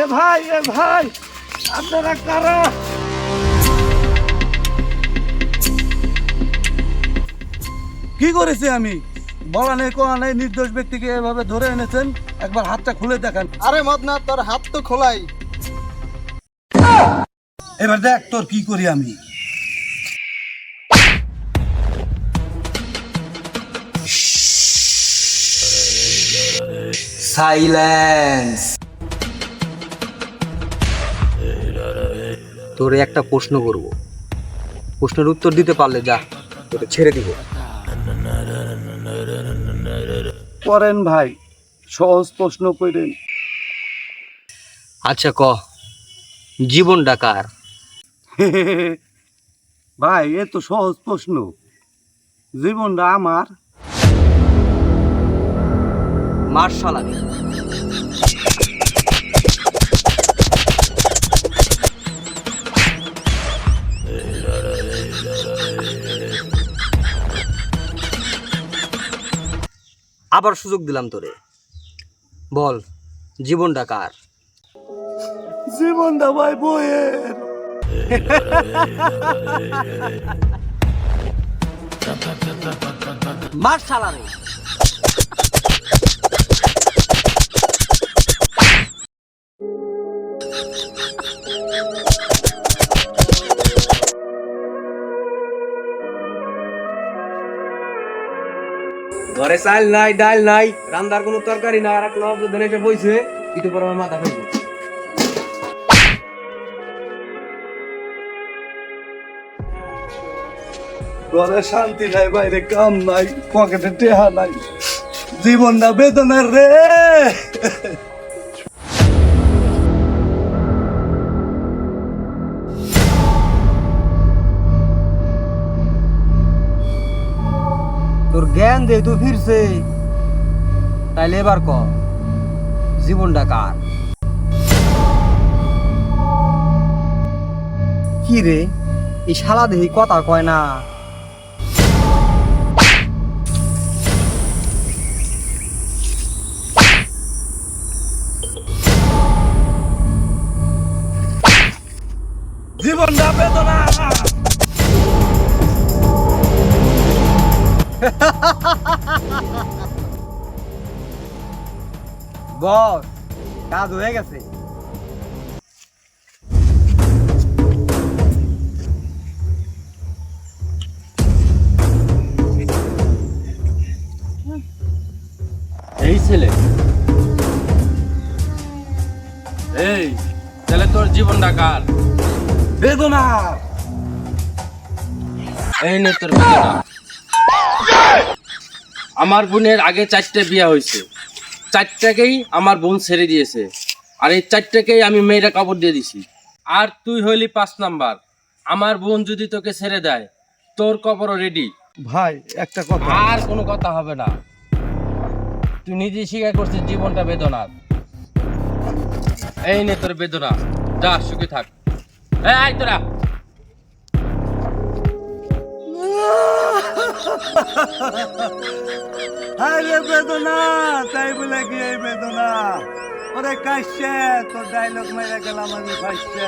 এ ভাই এ ভাই আপনারা কারা? কি করেছি আমি? বলা নেই কোয়া নেই নির্দোষ ব্যক্তিকে এভাবে ধরে এনেছেন? একবার হাতটা খুলে দেখান। আরে মদনা তোর হাত তো খোলাই। এবার দেখ তোর কি করি আমি। সাইলেন্স। তোরে একটা প্রশ্ন করব। প্রশ্নের উত্তর দিতে পারলে যা তোকে ছেড়ে দিব। করেন ভাই সহজ প্রশ্ন করেন আচ্ছা ক জীবনটা কার ভাই এ তো সহজ প্রশ্ন। জীবনটা আমার। মার্শাল আগে। আবার সুযোগ দিলাম তোরে। বল জীবনটা কার? জীবনটা ভাই বইয়ের। মার্শাল আরে ঘরে চাল নাই, ডাল নাই, রান্দার কোনো তরকারি নাই, আর এক লোক যদি এসে বইছে, ইটু পর আমার মাথা ফেলবে ঘরে শান্তি নাই, বাইরে কাম নাই, পকেটে টেহা নাই। জীবনটা বেদনার রে। জ্ঞান তুই ফিরছে। তাইলে এবার ক? জীবনটা কার? কি রে? এই দেহি কথা কয় না। জীবনটা বেদনা। বস কাজ হয়ে গেছে। এই ছেলে। এই তাহলে তোর জীবনটা কার? বেদনা! এই নে তোর বেদনা। আমার বোনের আগে চারটে বিয়ে হয়েছে। চারটাকেই আমার বোন ছেড়ে দিয়েছে। আর এই চারটাকেই আমি মেয়েরা কাপড় দিয়ে দিছি। আর তুই হইলি পাঁচ নাম্বার। আমার বোন যদি তোকে ছেড়ে দেয় তোর কবরও রেডি ভাই একটা কথা। আর কোনো কথা হবে না। তুই নিজে স্বীকার করছিস জীবনটা বেদনার। এই নে তোর বেদনা। যা সুখে থাক। এই তোরা। আরে বেদনা তাই বলে কি এই বেদনা? ওরে কাশছে তোর ডায়লগ মেরে গেলাম আমি ফাইসছে